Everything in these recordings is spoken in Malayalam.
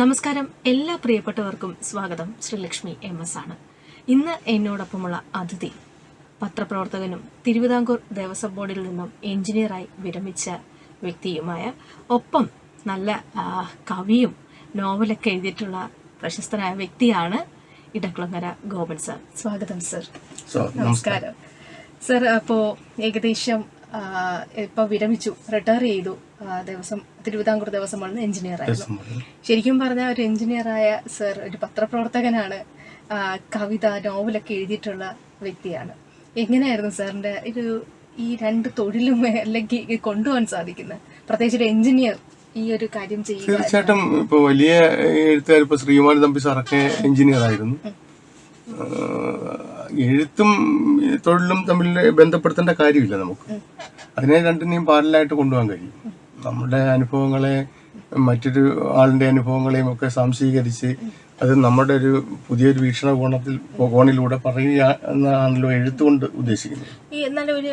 നമസ്കാരം. എല്ലാ പ്രിയപ്പെട്ടവർക്കും സ്വാഗതം. ശ്രീലക്ഷ്മി എം എസ് ആണ്. ഇന്ന് എന്നോടൊപ്പമുള്ള അതിഥി പത്രപ്രവർത്തകനും തിരുവിതാംകൂർ ദേവസ്വം ബോർഡിൽ നിന്നും എഞ്ചിനീയറായി വിരമിച്ച വ്യക്തിയുമായ ഒപ്പം നല്ല കവിയും നോവലൊക്കെ എഴുതിയിട്ടുള്ള പ്രശസ്തനായ വ്യക്തിയാണ് ഇടക്കുളങ്ങര ഗോപൻ സർ. സ്വാഗതം സർ. നമസ്കാരം. സർ അപ്പോൾ ഏകദേശം ഇപ്പൊ വിരമിച്ചു. റിട്ടയർ ചെയ്തു. ദിവസം തിരുവിതാംകൂർ ദിവസം വളർന്ന് എഞ്ചിനീയറായിരുന്നു എഞ്ചിനീയർ ആയിരുന്നു ശരിക്കും പറഞ്ഞാൽ ഒരു എഞ്ചിനീയറായ സർ ഒരു പത്രപ്രവർത്തകനാണ് കവിത നോവലൊക്കെ എഴുതിയിട്ടുള്ള വ്യക്തിയാണ്. എങ്ങനെയായിരുന്നു സാറിന്റെ ഒരു ഈ രണ്ട് തൊഴിലും അല്ലെങ്കിൽ കൊണ്ടുപോകാൻ സാധിക്കുന്നത് പ്രത്യേകിച്ച് ഒരു എഞ്ചിനീയർ ഈ ഒരു കാര്യം ചെയ്യുക തീർച്ചയായിട്ടും ഇപ്പൊ വലിയ എഴുത്തുകാർ ഇപ്പൊ ശ്രീമാൻ തമ്പി സാറൊക്കെ എഞ്ചിനീയർ ആയിരുന്നു. എഴുത്തും തൊഴിലും തമ്മിൽ ബന്ധപ്പെടുത്തേണ്ട കാര്യമില്ല നമുക്ക്. അതിനെ രണ്ടിനെയും പാരലായിട്ട് കൊണ്ടുപോകാൻ കഴിയും. നമ്മുടെ അനുഭവങ്ങളെ മറ്റൊരു ആളിന്റെ അനുഭവങ്ങളെയും ഒക്കെ സംശീകരിച്ച് അത് നമ്മുടെ ഒരു പുതിയൊരു വീക്ഷണ കോണത്തിൽ കോണിലൂടെ പറയുക എന്നാണല്ലോ എഴുത്തുകൊണ്ട് ഉദ്ദേശിക്കുന്നത്. ഈ എന്നാലും ഒരു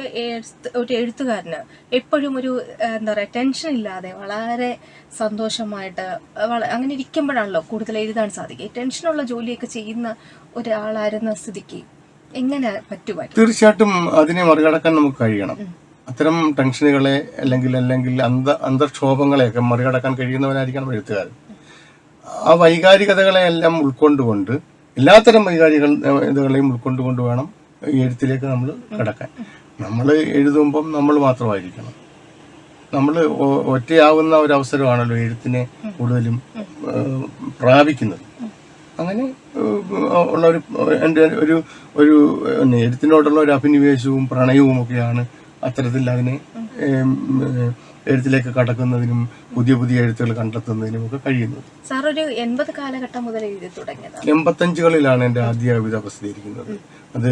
ഒരു എഴുത്തുകാരന് എപ്പോഴും ഒരു എന്താ പറയാ ടെൻഷൻ ഇല്ലാതെ വളരെ സന്തോഷമായിട്ട് അങ്ങനെ ഇരിക്കുമ്പോഴാണല്ലോ കൂടുതൽ എഴുതാൻ സാധിക്കുക. ടെൻഷനുള്ള ജോലിയൊക്കെ ചെയ്യുന്ന ഒരാളായിരുന്ന സ്ഥിതിക്ക് എങ്ങനെ പറ്റുവാൻ തീർച്ചയായിട്ടും അതിനെ മറികടക്കാൻ നമുക്ക് കഴിയണം. അത്തരം ടെൻഷനുകളെ അല്ലെങ്കിൽ അല്ലെങ്കിൽ അന്ത അന്തർക്ഷോഭങ്ങളെയൊക്കെ മറികടക്കാൻ കഴിയുന്നവനായിരിക്കണം എഴുത്തുകാരൻ. ആ വൈകാരികതകളെ എല്ലാം ഉൾക്കൊണ്ടുകൊണ്ട് എല്ലാത്തരം വൈകാരിക ഇതുകളെയും ഉൾക്കൊണ്ടുകൊണ്ട് വേണം ഈ എഴുത്തിലേക്ക് നമ്മൾ കിടക്കാൻ. നമ്മൾ എഴുതുമ്പം നമ്മൾ മാത്രമായിരിക്കണം. നമ്മൾ ഒറ്റയാവുന്ന ഒരു അവസരമാണല്ലോ എഴുത്തിനെ കൂടുതലും പ്രാപിക്കുന്നത്. അങ്ങനെ ഉള്ള ഒരു എന്റെ ഒരു ഒരു എഴുത്തിനോടുള്ള ഒരു അഭിനിവേശവും പ്രണയവും ഒക്കെയാണ് അത്തരത്തിൽ അതിനെ എഴുത്തിലേക്ക് കടക്കുന്നതിനും പുതിയ പുതിയ എഴുത്തുകൾ കണ്ടെത്തുന്നതിനും ഒക്കെ കഴിയുന്നത്. സാർ ഒരു എൺപത് കാലഘട്ടം മുതൽ എഴുതി തുടങ്ങിയത് എൺപത്തഞ്ചുകളിലാണ് എന്റെ ആദ്യ കവിത പ്രസിദ്ധീകരിക്കുന്നത്. അത്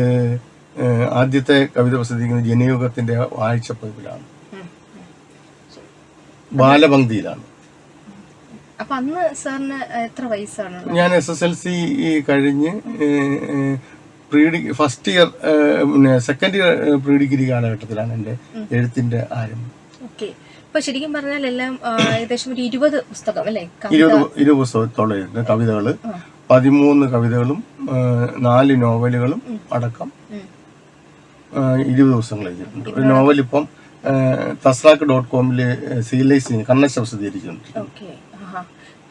ആദ്യത്തെ കവിത പ്രസിദ്ധീകരിക്കുന്നത് ജനയുഗത്തിന്റെ ആഴ്ചപ്പതിപ്പിലാണ്. ബാലപംക്തിയിലാണ് അപ്പൊ അന്ന് സാറിന് എത്ര വയസ്സാണ് ഞാൻ എസ് എസ് എൽ സി കഴിഞ്ഞ് പ്രീ ഡിഗ്രി ഫസ്റ്റ് ഇയർ പിന്നെ സെക്കൻഡ് ഇയർ പ്രീ ഡിഗ്രി കാലഘട്ടത്തിലാണ് എന്റെ എഴുത്തിന്റെ ആരംഭം. ഓക്കെ. ഇപ്പൊ ശരിക്കും പറഞ്ഞാൽ എല്ലാം ഏകദേശം ഒരു ഇരുപത് പുസ്തകം അല്ലേ? ഇരുപത് ഇരുപത് പുസ്തകത്തോളം കവിതകൾ. പതിമൂന്ന് കവിതകളും നാല് നോവലുകളും അടക്കം ഇരുപത് ദിവസം എഴുതിയിട്ടുണ്ട്. ഒരു നോവൽ ഇപ്പം തസ്രാക്ക് ഡോട്ട് കോമിൽ സീലൈസ് കണ്ണശ പ്രസിദ്ധീകരിച്ചിട്ടുണ്ട് ആഹാ.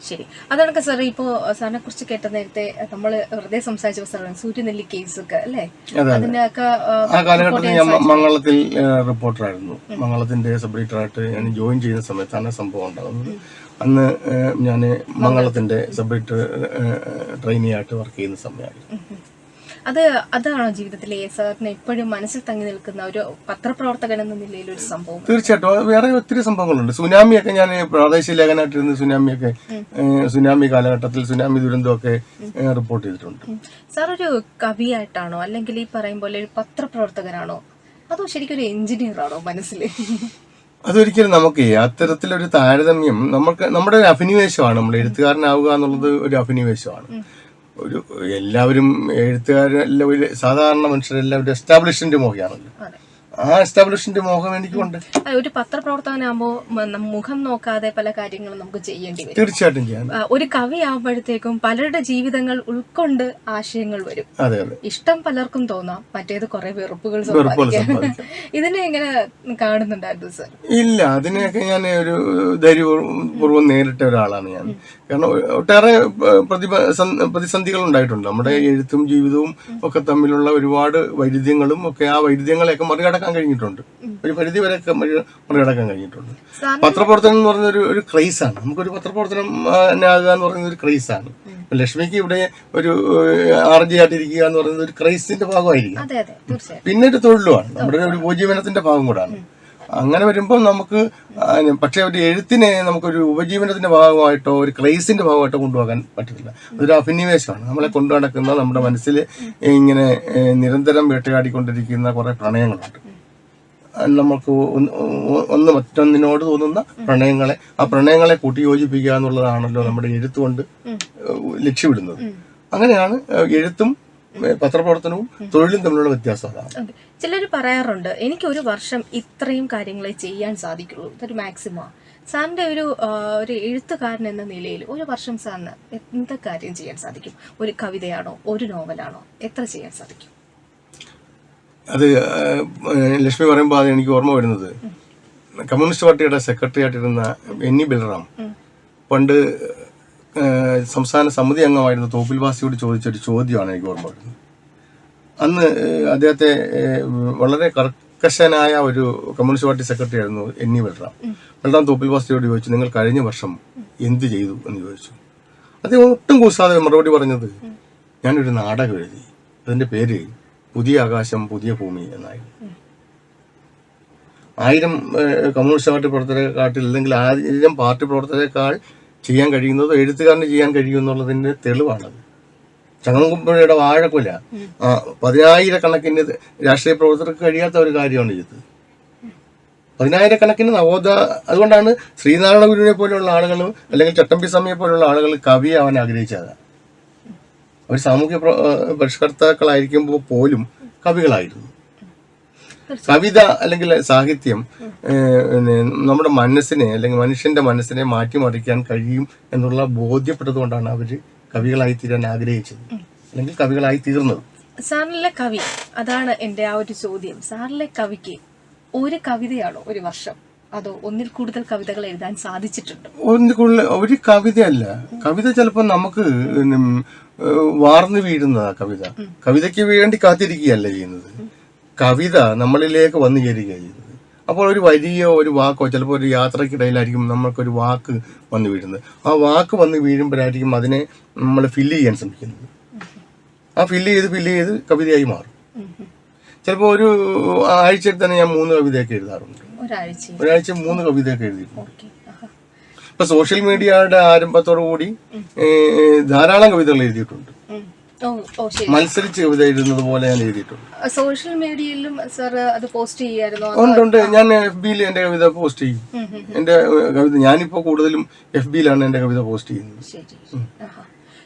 ശരി. അതാണ് സാർ ഇപ്പോ സാറിനെ കുറിച്ച് കേട്ട നേരത്തെ നമ്മൾ വെറുതെ സംസാരിച്ച സാറാണ് സൂര്യനെല്ലി കേസ് ഒക്കെ അല്ലേ അതിനൊക്കെ ആ കാലഘട്ടത്തിൽ ഞാൻ മംഗളത്തിൽ റിപ്പോർട്ടറായിരുന്നു. മംഗളത്തിന്റെ സബ് എഡിറ്ററായിട്ട് ഞാൻ ജോയിൻ ചെയ്യുന്ന സമയത്താണ് സംഭവം ഉണ്ടാകുന്നത് അന്ന് ഞാൻ മംഗളത്തിന്റെ സബ് എഡിറ്റർ ട്രെയിനിയായിട്ട് വർക്ക് ചെയ്യുന്ന സമയമായിരുന്നു. അത് അതാണോ ജീവിതത്തിലെ സാറിന് എപ്പോഴും മനസ്സിൽ തങ്ങി നിൽക്കുന്ന ഒരു പത്രപ്രവർത്തകൻ എന്ന നിലയിൽ ഒരു സംഭവം? തീർച്ചയായിട്ടും. വേറെ ഒത്തിരി സംഭവങ്ങളുണ്ട്. സുനാമിയൊക്കെ ഞാൻ പ്രാദേശിക ലേഖനമായിട്ടിരുന്ന സുനാമിയൊക്കെ സുനാമി കാലഘട്ടത്തിൽ സുനാമി ദുരന്തമൊക്കെ റിപ്പോർട്ട് ചെയ്തിട്ടുണ്ട്. സാർ ഒരു കവിയായിട്ടാണോ അല്ലെങ്കിൽ ഈ പറയും പോലെ ഒരു പത്രപ്രവർത്തകനാണോ അതോ ശരിക്കും ഒരു എഞ്ചിനീയർ ആണോ മനസ്സിൽ അതൊരിക്കലും നമുക്ക് അത്തരത്തിലൊരു താരതമ്യം നമുക്ക് നമ്മുടെ ഒരു അഭിനിവേശമാണ്. നമ്മൾ എഴുത്തുകാരനാവുക എന്നുള്ളത് ഒരു അഭിനിവേശമാണ്. ഒരു എല്ലാവരും എഴുത്തുകാരെല്ലാം സാധാരണ മനുഷ്യരെല്ലാം ഒരു എസ്റ്റാബ്ലിഷ്മെന്റ് മോഹിയാണല്ലോ ആ എസ്റ്റാബ്ലിഷ്മെന്റ് മോഹം എനിക്കുണ്ട്. ഒരു പത്രപ്രവർത്തകനാകുമ്പോ മുഖം നോക്കാതെ പല കാര്യങ്ങളും നമുക്ക് ചെയ്യേണ്ടി വരും. തീർച്ചയായിട്ടും ചെയ്യാം. ഒരു കവി ആവുമ്പോഴത്തേക്കും പലരുടെ ജീവിതങ്ങൾ ഉൾക്കൊണ്ട് ആശയങ്ങൾ വരും. ഇഷ്ടം പലർക്കും തോന്നാം. മറ്റേത് കുറെ വെറുപ്പുകൾ. ഇതിനെ എങ്ങനെ കാണുന്നുണ്ടായിരുന്നു സർ ഇല്ല അതിനെയൊക്കെ ഞാൻ ഒരു ധൈര്യപൂർവം നേരിട്ട ഒരാളാണ് ഞാൻ. കാരണം ഒട്ടേറെ പ്രതിഭ പ്രതിസന്ധികൾ ഉണ്ടായിട്ടുണ്ട്. നമ്മുടെ എഴുത്തും ജീവിതവും ഒക്കെ തമ്മിലുള്ള ഒരുപാട് വൈരുദ്ധ്യങ്ങളും ഒക്കെ ആ വൈരുദ്ധ്യങ്ങളെയൊക്കെ മറികടക്കാൻ കഴിഞ്ഞിട്ടുണ്ട്. ഒരു പരിധി വരെ മറി- മറികടക്കാൻ കഴിഞ്ഞിട്ടുണ്ട്. പത്രപ്രവർത്തനം എന്ന് പറഞ്ഞ ഒരു ഒരു ആണ്. നമുക്കൊരു പത്രപ്രവർത്തനം ആകുക എന്ന് പറയുന്നത് ഒരു ക്രൈസാണ് ലക്ഷ്മിക്ക് ഇവിടെ ഒരു ആർ ജി ആയിട്ടിരിക്കുക എന്ന് പറയുന്നത് ഒരു ക്രൈസിന്റെ ഭാഗമായിരിക്കും. പിന്നെ ഒരു തൊഴിലുമാണ്. നമ്മുടെ ഒരു ഉപജീവനത്തിന്റെ ഭാഗം കൂടാണ്. അങ്ങനെ വരുമ്പോൾ നമുക്ക് പക്ഷേ ഒരു എഴുത്തിനെ നമുക്കൊരു ഉപജീവനത്തിന്റെ ഭാഗമായിട്ടോ ഒരു ക്രൈസിന്റെ ഭാഗമായിട്ടോ കൊണ്ടുപോകാൻ പറ്റത്തില്ല. അതൊരു അഭിനിവേശമാണ്. നമ്മളെ കൊണ്ടു നടക്കുന്ന നമ്മുടെ മനസ്സിൽ ഇങ്ങനെ നിരന്തരം വേട്ടയാടിക്കൊണ്ടിരിക്കുന്ന കുറെ പ്രണയങ്ങളുണ്ട്. നമുക്ക് ഒന്ന് മറ്റൊന്നിനോട് തോന്നുന്ന പ്രണയങ്ങളെ ആ പ്രണയങ്ങളെ കൂട്ടിയോജിപ്പിക്കുക എന്നുള്ളതാണല്ലോ നമ്മുടെ എഴുത്തുകൊണ്ട് ലക്ഷ്യമിടുന്നത്. അങ്ങനെയാണ് എഴുത്തും പത്രപ്രവർത്തനവും തൊഴിലും തമ്മിലുള്ള വ്യത്യാസം അതാണ്. ചിലർ പറയാറുണ്ട് എനിക്ക് ഒരു വർഷം ഇത്രയും കാര്യങ്ങളെ ചെയ്യാൻ സാധിക്കുള്ളൂ ഇതൊരു മാക്സിമം സാറിന്റെ ഒരു ഒരു എഴുത്തുകാരൻ എന്ന നിലയിൽ ഒരു വർഷം സാറിന് എന്ത് കാര്യം ചെയ്യാൻ സാധിക്കും? ഒരു കവിതയാണോ ഒരു നോവലാണോ എത്ര ചെയ്യാൻ സാധിക്കും? അത് ലക്ഷ്മി പറയുമ്പോൾ അത് എനിക്ക് ഓർമ്മ വരുന്നത്. കമ്മ്യൂണിസ്റ്റ് പാർട്ടിയുടെ സെക്രട്ടറി ആയിട്ടിരുന്ന എന്നി ബൽറാം പണ്ട് സംസ്ഥാന സമിതി അംഗമായിരുന്ന തോപ്പിൽ വാസിയോട് ചോദിച്ചൊരു ചോദ്യമാണ് എനിക്ക് ഓർമ്മ വരുന്നത്. അന്ന് അദ്ദേഹത്തെ വളരെ കർക്കശനായ ഒരു കമ്മ്യൂണിസ്റ്റ് പാർട്ടി സെക്രട്ടറി ആയിരുന്നു എന്നി ബൽറാം. ബൽറാം തോപ്പിൽ വാസിയോട് ചോദിച്ചു നിങ്ങൾ കഴിഞ്ഞ വർഷം എന്ത് ചെയ്തു? എന്ന് ചോദിച്ചു. അദ്ദേഹം ഒട്ടും കൂസാതെ മറുപടി പറഞ്ഞത് ഞാനൊരു നാടകം എഴുതി അതിന്റെ പേര് പുതിയ ആകാശം പുതിയ ഭൂമി എന്നായി. ആയിരം കമ്മ്യൂണിസ്റ്റ് പാർട്ടി പ്രവർത്തകരെക്കാട്ടിൽ അല്ലെങ്കിൽ ആയിരം പാർട്ടി പ്രവർത്തകരെക്കാൾ ചെയ്യാൻ കഴിയുന്നത് എഴുത്തുകാരന് ചെയ്യാൻ കഴിയും എന്നുള്ളതിന്റെ തെളിവാണത്. ചങ്ങമ്പുഴയുടെ വാഴക്കുല. പതിനായിരക്കണക്കിന് രാഷ്ട്രീയ പ്രവർത്തകർക്ക് കഴിയാത്ത ഒരു കാര്യമാണ് ഇത്. പതിനായിരക്കണക്കിന് നവോദ അതുകൊണ്ടാണ് ശ്രീനാരായണ ഗുരുവിനെ പോലെയുള്ള ആളുകളും അല്ലെങ്കിൽ ചട്ടമ്പി സ്വാമിയെ പോലെയുള്ള ആളുകൾ കവി അവൻ ആഗ്രഹിച്ചത്. അവർ സാമൂഹ്യ പരിഷ്കർത്താക്കളായിരിക്കുമ്പോൾ പോലും കവികളായിരുന്നു. കവിത അല്ലെങ്കിൽ സാഹിത്യം പിന്നെ നമ്മുടെ മനസ്സിനെ അല്ലെങ്കിൽ മനുഷ്യന്റെ മനസ്സിനെ മാറ്റിമറിക്കാൻ കഴിയും എന്നുള്ള ബോധ്യപ്പെട്ടതുകൊണ്ടാണ് അവർ കവികളായി തീരാൻ ആഗ്രഹിച്ചത്. അല്ലെങ്കിൽ കവികളായി തീർന്നത്. സാറിലെ കവി അതാണ് എന്റെ ആ ഒരു ചോദ്യം. സാറിലെ കവിക്ക് ഒരു കവിതയാണോ ഒരു വർഷം? അതോ ഒന്നിൽ കൂടുതൽ കവിതകൾ എഴുതാൻ സാധിച്ചിട്ടുണ്ട്? ഒന്നിൽ കൂടുതൽ ഒരു കവിതയല്ല. കവിത ചിലപ്പോൾ നമുക്ക് വാർന്നു വീഴുന്നതാ കവിത. കവിതയ്ക്ക് വേണ്ടി കാത്തിരിക്കുകയല്ല ചെയ്യുന്നത്. കവിത നമ്മളിലേക്ക് വന്നു ചേരുകയാണ് ചെയ്യുന്നത്. അപ്പോൾ ഒരു വരിയോ ഒരു വാക്കോ ചിലപ്പോൾ ഒരു യാത്രക്കിടയിലായിരിക്കും നമ്മൾക്കൊരു വാക്ക് വന്നു വീഴുന്നത്. ആ വാക്ക് വന്ന് വീഴുമ്പോഴായിരിക്കും അതിനെ നമ്മൾ ഫില്ല് ചെയ്യാൻ ശ്രമിക്കുന്നത്. ആ ഫില്ല് ചെയ്ത് ഫില്ല് ചെയ്ത് കവിതയായി മാറും. ചിലപ്പോൾ ഒരു ആഴ്ചയിൽ തന്നെ ഞാൻ മൂന്ന് കവിതയൊക്കെ എഴുതാറുണ്ട്. ഒരാഴ്ച മൂന്ന് കവിതയൊക്കെ എഴുതിയിട്ടുണ്ട്. ഇപ്പൊ സോഷ്യൽ മീഡിയയുടെ ആരംഭത്തോടു കൂടി ധാരാളം കവിതകൾ എഴുതിയിട്ടുണ്ട്. മത്സരിച്ച് കവിത എഴുതുന്നത് പോലെ ഞാൻ എഴുതിയിട്ടുണ്ട്. സോഷ്യൽ മീഡിയയിലും സാർ അത് പോസ്റ്റ് ചെയ്യായിരുന്നു ഉണ്ട് ഉണ്ട്. ഞാൻ എഫ് ബിയിൽ എന്റെ കവിത പോസ്റ്റ് ചെയ്യും. എന്റെ കവിത ഞാനിപ്പോ കൂടുതലും എഫ് ബിയിലാണ് എന്റെ കവിത പോസ്റ്റ് ചെയ്യുന്നത്.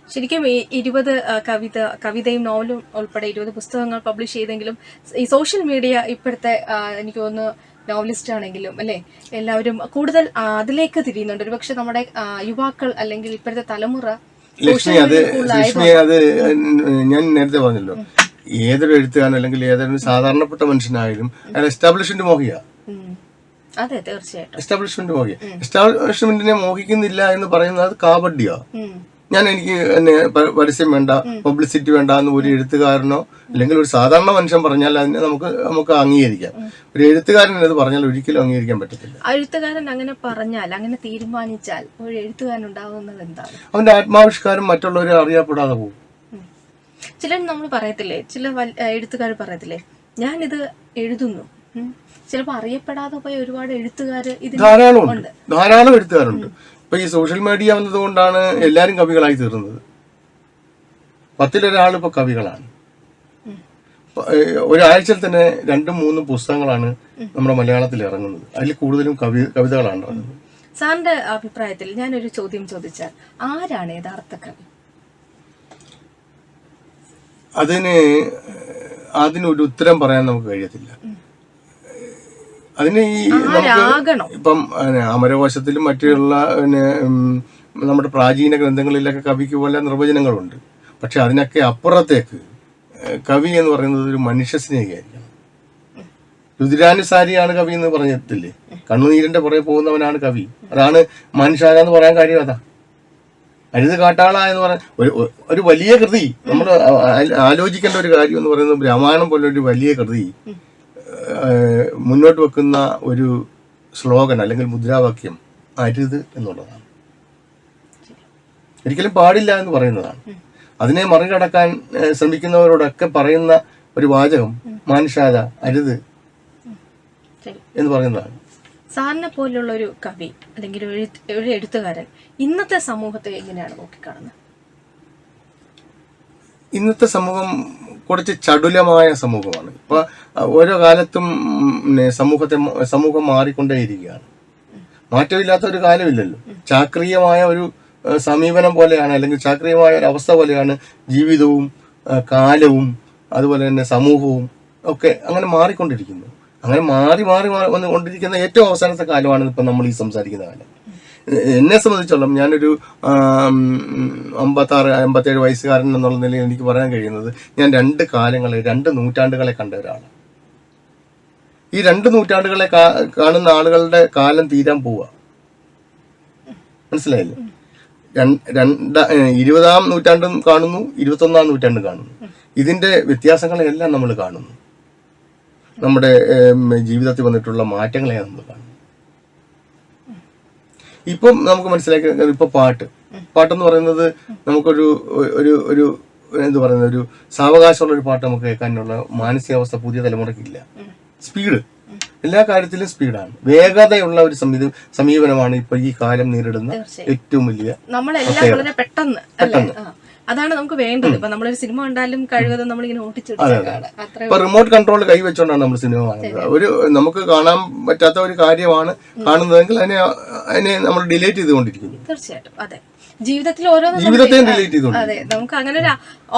ശരിക്കും ഈ ഇരുപത് കവിത കവിതയും നോവലും ഉൾപ്പെടെ ഇരുപത് പുസ്തകങ്ങൾ പബ്ലിഷ് ചെയ്തെങ്കിലും ഈ സോഷ്യൽ മീഡിയ ഇപ്പോഴത്തെ എനിക്ക് തോന്നുന്നു നോവലിസ്റ്റ് ആണെങ്കിലും അല്ലെ? എല്ലാവരും കൂടുതൽ അതിലേക്ക് തിരിയുന്നുണ്ട്. ഒരുപക്ഷെ നമ്മുടെ യുവാക്കൾ അല്ലെങ്കിൽ ഇപ്പോഴത്തെ തലമുറ ലക്ഷ്മി അത് ലക്ഷ്മി അത് ഞാൻ നേരത്തെ പറഞ്ഞല്ലോ. ഏതൊരു എഴുത്തുകാരൻ അല്ലെങ്കിൽ ഏതൊരു സാധാരണപ്പെട്ട മനുഷ്യനായാലും അയാൾ എസ്റ്റാബ്ലിഷ്മെന്റ് മോഹിയ. അതെ തീർച്ചയായിട്ടും. എസ്റ്റാബ്ലിഷ്മെന്റ് മോഹിയ. എസ്റ്റാബ്ലിഷ്മെന്റിനെ മോഹിക്കുന്നില്ല എന്ന് പറയുന്നത് കാപഡ്യ ഉം. ഞാൻ എനിക്ക് എന്നെ പരസ്യം വേണ്ട പബ്ലിസിറ്റി വേണ്ട എന്ന് ഒരു എഴുത്തുകാരനോ അല്ലെങ്കിൽ ഒരു സാധാരണ മനുഷ്യൻ പറഞ്ഞാൽ അതിനെ നമുക്ക് നമുക്ക് അംഗീകരിക്കാം. ഒരു എഴുത്തുകാരൻ അത് പറഞ്ഞാൽ ഒരിക്കലും അംഗീകരിക്കാൻ പറ്റത്തില്ല. എഴുത്തുകാരൻ അങ്ങനെ പറഞ്ഞാൽ അങ്ങനെ തീരുമാനിച്ചാൽ ഒരു എഴുത്തുകാരൻ ഉണ്ടാവുന്നത് എന്താണ്? അവന്റെ ആത്മാവിഷ്കാരം മറ്റുള്ളവരെ അറിയപ്പെടാതെ പോകും. ചിലർ നമ്മൾ പറയത്തില്ലേ ചില എഴുത്തുകാർ പറയത്തില്ലേ ഞാനിത് എഴുതുന്നു. ചിലപ്പോൾ അറിയപ്പെടാതെ പോയ ഒരുപാട് എഴുത്തുകാർ ധാരാളം ധാരാളം എഴുത്തുകാരുണ്ട്. ഇപ്പൊ ഈ സോഷ്യൽ മീഡിയ വന്നതുകൊണ്ടാണ് എല്ലാരും കവികളായി തീർന്നത്. പത്തിലൊരാൾ ഇപ്പൊ കവികളാണ്. ഒരാഴ്ചയിൽ തന്നെ രണ്ടും മൂന്നും പുസ്തകങ്ങളാണ് നമ്മുടെ മലയാളത്തിൽ ഇറങ്ങുന്നത്. അതിൽ കൂടുതലും കവി കവിതകളാണ് ഇറങ്ങുന്നത്. സാറിന്റെ അഭിപ്രായത്തിൽ ഞാനൊരു ചോദ്യം ചോദിച്ചാൽ ആരാണ് യഥാർത്ഥ കവി? അതിന് അതിനൊരു ഉത്തരം പറയാൻ നമുക്ക് കഴിയത്തില്ല. അതിന് ഈ ഇപ്പം അമരകോശത്തിലും മറ്റുള്ള നമ്മുടെ പ്രാചീന ഗ്രന്ഥങ്ങളിലൊക്കെ കവിക്ക് പോലെ നിർവചനങ്ങളുണ്ട്. പക്ഷെ അതിനൊക്കെ അപ്പുറത്തേക്ക് കവി എന്ന് പറയുന്നത് ഒരു മനുഷ്യ സ്നേഹിയായിരിക്കണം. രുദ്രാനുസാരിയാണ് കവി എന്ന് പറഞ്ഞിട്ടില്ലേ? കണ്ണുനീരിന്റെ പുറകെ പോകുന്നവനാണ് കവി. അതാണ് മനുഷ്യ എന്ന് പറയാൻ കാര്യം അതാ. അരുത് കാട്ടാള എന്ന് പറയാൻ ഒരു- ഒരു വലിയ കൃതി. നമ്മൾ ആലോചിക്കേണ്ട ഒരു കാര്യം എന്ന് പറയുന്നത് രാമായണം പോലെ ഒരു വലിയ കൃതി. മുന്നോട്ട് വെക്കുന്ന ഒരു സ്ലോഗൻ അല്ലെങ്കിൽ മുദ്രാവാക്യം അരുത് എന്നുള്ളതാണ്. ഒരിക്കലും പാടില്ല എന്ന് പറയുന്നതാണ്. അതിനെ മറികടക്കാൻ ശ്രമിക്കുന്നവരോടൊക്കെ പറയുന്ന ഒരു വാചകം മാനുഷാത അരുത് എന്ന് പറയുന്നതാണ്. സാറിനെ പോലുള്ള ഒരു കവി അല്ലെങ്കിൽ ഒരു എഴുത്തുകാരൻ ഇന്നത്തെ സമൂഹത്തെ എങ്ങനെയാണ് നോക്കിക്കാണുന്നത്? ഇന്നത്തെ സമൂഹം കുറച്ച് ചടുലമായ സമൂഹമാണ്. ഇപ്പൊ ഓരോ കാലത്തും സമൂഹത്തെ സമൂഹം മാറിക്കൊണ്ടേയിരിക്കുകയാണ്. മാറ്റമില്ലാത്ത ഒരു കാലമില്ലല്ലോ. ചാക്രിയമായ ഒരു സമീപനം പോലെയാണ് അല്ലെങ്കിൽ ചാക്രിയമായ ഒരു അവസ്ഥ പോലെയാണ് ജീവിതവും കാലവും അതുപോലെ തന്നെ സമൂഹവും ഒക്കെ അങ്ങനെ മാറിക്കൊണ്ടിരിക്കുന്നു. അങ്ങനെ മാറി മാറി മാറി വന്നുകൊണ്ടിരിക്കുന്ന ഏറ്റവും അവസാനത്തെ കാലമാണ് ഇപ്പം നമ്മൾ ഈ സംസാരിക്കുന്ന കാലം. എന്നെ സംബന്ധിച്ചോളം ഞാനൊരു അമ്പത്താറ് അമ്പത്തേഴ് വയസ്സുകാരൻ എന്നുള്ള നിലയിൽ എനിക്ക് പറയാൻ കഴിയുന്നത് ഞാൻ രണ്ട് കാലങ്ങളെ രണ്ട് നൂറ്റാണ്ടുകളെ കണ്ട ഒരാളാണ്. ഈ രണ്ട് നൂറ്റാണ്ടുകളെ കാണുന്ന ആളുകളുടെ കാലം തീരാൻ പോവുക മനസ്സിലായില്ലേ? രണ്ട ഇരുപതാം നൂറ്റാണ്ടും കാണുന്നു ഇരുപത്തൊന്നാം നൂറ്റാണ്ടും കാണുന്നു. ഇതിന്റെ വ്യത്യാസങ്ങളെല്ലാം നമ്മൾ കാണുന്നു. നമ്മുടെ ജീവിതത്തിൽ വന്നിട്ടുള്ള മാറ്റങ്ങളെ നമ്മൾ കാണുന്നു ഇപ്പം നമുക്ക് മനസ്സിലാക്കി ഇപ്പൊ പാട്ട്. പാട്ടെന്ന് പറയുന്നത് നമുക്കൊരു ഒരു ഒരു എന്ത് പറയുന്നത് ഒരു സാവകാശമുള്ള ഒരു പാട്ട് നമുക്ക് കേൾക്കാനുള്ള മാനസികാവസ്ഥ പുതിയ തലമുറയ്ക്കില്ല. സ്പീഡ്. എല്ലാ കാര്യത്തിലും സ്പീഡാണ്. വേഗതയുള്ള ഒരു സമീപ സമീപനമാണ് ഇപ്പൊ ഈ കാലം നേരിടുന്ന ഏറ്റവും വലിയ നമ്മളെല്ലാം വളരെ പെട്ടെന്ന്. ആ. അതാണ് നമുക്ക് വേണ്ടത്. ഇപ്പൊ നമ്മളൊരു സിനിമ കണ്ടാലും കഴിവതും നമ്മളിങ്ങനെ ഇപ്പൊ റിമോട്ട് കൺട്രോൾ കൈവച്ചുകൊണ്ടാണ് നമ്മൾ സിനിമ കാണുന്നത്. ഒരു നമുക്ക് കാണാൻ പറ്റാത്ത ഒരു കാര്യമാണ് കാണുന്നതെങ്കിൽ അതിനെ അതിനെ നമ്മൾ ഡിലേറ്റ് ചെയ്തുകൊണ്ടിരിക്കുന്നു. തീർച്ചയായിട്ടും. അതെ. ജീവിതത്തിൽ ഡിലേറ്റ് അതെ നമുക്ക് അങ്ങനെ ഒരു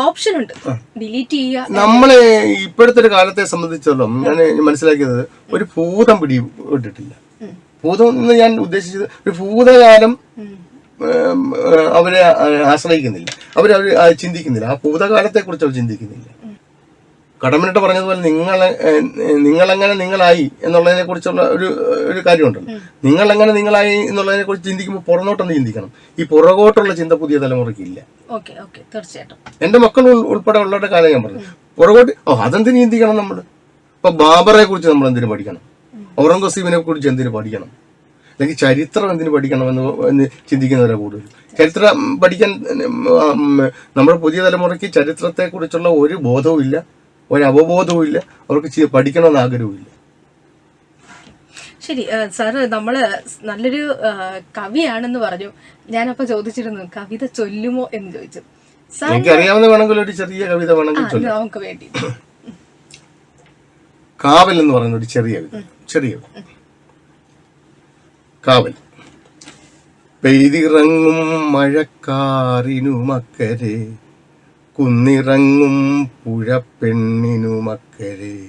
ഓപ്ഷൻ ഉണ്ട്. ഡിലീറ്റ് ചെയ്യുക നമ്മളെ ഇപ്പോഴത്തെ ഒരു കാലത്തെ സംബന്ധിച്ചോളം ഞാൻ മനസ്സിലാക്കിയത് ഒരു ഭൂതം പിടിപെട്ടിട്ടില്ല. ഭൂതം എന്ന് ഞാൻ ഉദ്ദേശിച്ചത് ഒരു ഭൂതകാലം അവരെ ആശ്രയിക്കുന്നില്ല. അവരവർ അവർ ചിന്തിക്കുന്നില്ല. ആ ഭൂതകാലത്തെ കുറിച്ച് അവർ ചിന്തിക്കുന്നില്ല. കടമനിട്ട് പറഞ്ഞതുപോലെ നിങ്ങൾ നിങ്ങളെങ്ങനെ നിങ്ങളായി എന്നുള്ളതിനെ കുറിച്ചുള്ള ഒരു ഒരു കാര്യമുണ്ടല്ലോ. നിങ്ങളെങ്ങനെ നിങ്ങളായി എന്നുള്ളതിനെ കുറിച്ച് ചിന്തിക്കുമ്പോൾ പുറന്നോട്ടൊന്ന് ചിന്തിക്കണം. ഈ പുറകോട്ടുള്ള ചിന്ത പുതിയ തലമുറയ്ക്ക് ഇല്ല. തീർച്ചയായിട്ടും. എന്റെ മക്കൾ ഉൾ- ഉൾപ്പെടെ ഉള്ളവരുടെ കാലം ഞാൻ പറഞ്ഞു. പുറകോട്ട് ഓ അതെന്തിനു ചിന്തിക്കണം നമ്മൾ ഇപ്പൊ ബാബറെ കുറിച്ച് നമ്മൾ എന്തിനു പഠിക്കണം? ഔറംഗസീബിനെ കുറിച്ച് എന്തിനു പഠിക്കണം? അല്ലെങ്കിൽ ചരിത്രം എന്തിനു പഠിക്കണം എന്ന് എന്ന് ചിന്തിക്കുന്നവരാ കൂടുതൽ ചരിത്രം പഠിക്കാൻ നമ്മുടെ പുതിയ തലമുറയ്ക്ക് ചരിത്രത്തെക്കുറിച്ചുള്ള ഒരു ബോധവും ഇല്ല. ഒരു അവബോധവും ഇല്ല. അവർക്ക് പഠിക്കണമെന്ന് ആഗ്രഹവും ഇല്ല. ശരി സാറ് നമ്മൾ നല്ലൊരു കവിയാണെന്ന് പറഞ്ഞു. ഞാനപ്പോ ചോദിച്ചിരുന്നു കവിത ചൊല്ലുമോ എന്ന് ചോദിച്ചു. എനിക്കറിയാവുന്ന വേണമെങ്കിൽ ഒരു ചെറിയ കവിത വേണമെങ്കിൽ നമുക്ക് വേണ്ടി. കാവൽ എന്ന് പറയുന്ന ഒരു ചെറിയ കവിത. ചെറിയ കവിത. കാവൽ. പെയ്തിറങ്ങും മഴക്കാറിനുമക്കരെ കുന്നിറങ്ങും പുഴപ്പെണ്ണിനുമക്കരെ.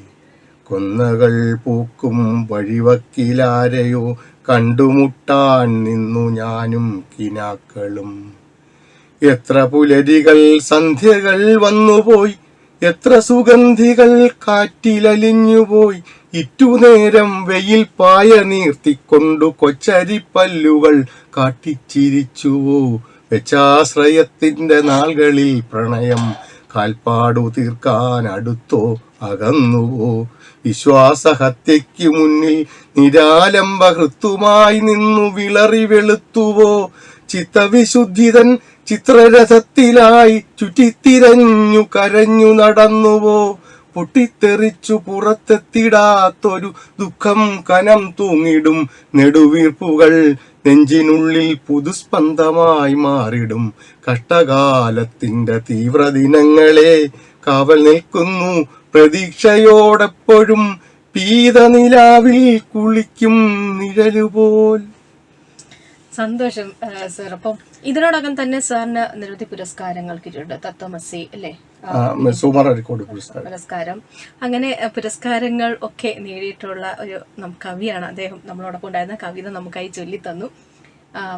കൊന്നകൾ പൂക്കും വഴിവക്കിലാരെയോ കണ്ടുമുട്ടാൻ നിന്നു ഞാനും കിനാക്കളും. എത്ര പുലരികൾ സന്ധ്യകൾ വന്നുപോയി എത്ര സുഗന്ധികൾ കാറ്റിലലിഞ്ഞുപോയി. ഇറ്റുനേരം വെയിൽ പായ നീർത്തിക്കൊണ്ടു കൊച്ചരിപ്പല്ലുകൾ കാട്ടിച്ചിരിച്ചുവോ. വെച്ചാശ്രയത്തിന്റെ നാളുകളിൽ പ്രണയം കാൽപ്പാടു തീർക്കാൻ അടുത്തോ അകന്നുവോ. വിശ്വാസഹത്യയ്ക്കു മുന്നിൽ നിരാലംബ ഹൃത്തുമായി നിന്നു വിളറി വെളുത്തുവോ. ചിത്തവിശുദ്ധിതൻ ചിത്രരഥത്തിലായി ചുറ്റിത്തിരഞ്ഞു കരഞ്ഞു നടന്നുവോ? പൊട്ടിത്തെറിച്ചു പുറത്തെത്തിടാത്തൊരു ദുഃഖം കനം തൂങ്ങിടും. നെടുവീർപ്പുകൾ നെഞ്ചിനുള്ളിൽ പുതുസ്പന്ദമായി മാറിടും. കഷ്ടകാലത്തിന്റെ തീവ്രദിനങ്ങളെ കാവൽ നിൽക്കുന്നു. പ്രതീക്ഷയോടെപ്പോഴും പീതനിലാവിൽ കുളിക്കും നിഴലുപോൽ. സന്തോഷം സാർ. അപ്പം ഇതിനോടകം തന്നെ സാറിന് നിരവധി പുരസ്കാരങ്ങൾ കിട്ടിയിട്ടുണ്ട്. തത്വമസി അല്ലേ? പുരസ്കാരം. അങ്ങനെ പുരസ്കാരങ്ങൾ ഒക്കെ നേടിയിട്ടുള്ള ഒരു കവിയാണ് അദ്ദേഹം നമ്മളോടൊപ്പം ഉണ്ടായിരുന്ന കവിത നമുക്കായി ചൊല്ലി തന്നു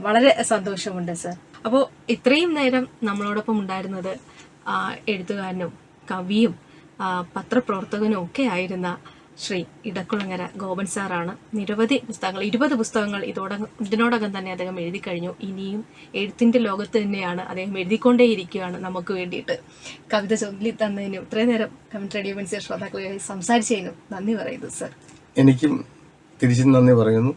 വളരെ സന്തോഷമുണ്ട് സർ. അപ്പോൾ ഇത്രയും നേരം നമ്മളോടൊപ്പം ഉണ്ടായിരുന്നത് എഴുത്തുകാരനും കവിയും പത്രപ്രവർത്തകനും ഒക്കെ ആയിരുന്ന ശ്രീ ഇടക്കുളങ്ങര ഗോപൻ സാറാണ്. നിരവധി പുസ്തകങ്ങൾ ഇരുപത് പുസ്തകങ്ങൾ ഇതോടകം ഇതിനോടകം തന്നെ അദ്ദേഹം എഴുതി കഴിഞ്ഞു. ഇനിയും എഴുത്തിന്റെ ലോകത്ത് തന്നെയാണ് അദ്ദേഹം എഴുതിക്കൊണ്ടേയിരിക്കുകയാണ് നമുക്ക് വേണ്ടിയിട്ട്. കവിത ചൊല്ലി തന്നതിനും ഇത്രയും നേരം കമന്റ് റേഡിയോ മനസ്സിലെ ശ്രോതാക്കളെ സംസാരിച്ചതിനും നന്ദി പറയുന്നു സർ. എനിക്കും തിരിച്ചും നന്ദി പറയുന്നു.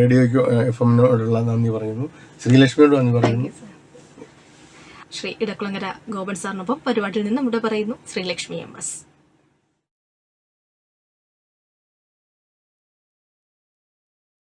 റേഡിയോയ്ക്ക് എഫ് എമ്മിനോടുള്ള നന്ദി പറയുന്നു. ശ്രീലക്ഷ്മിയോട് നന്ദി പറയുന്നു. ശ്രീ ഇടക്കുളങ്ങര ഗോപൻ സാറിനൊപ്പം പരിപാടിയിൽ നിന്നും ഇവിടെ പറയുന്നു ശ്രീലക്ഷ്മി എം എസ്.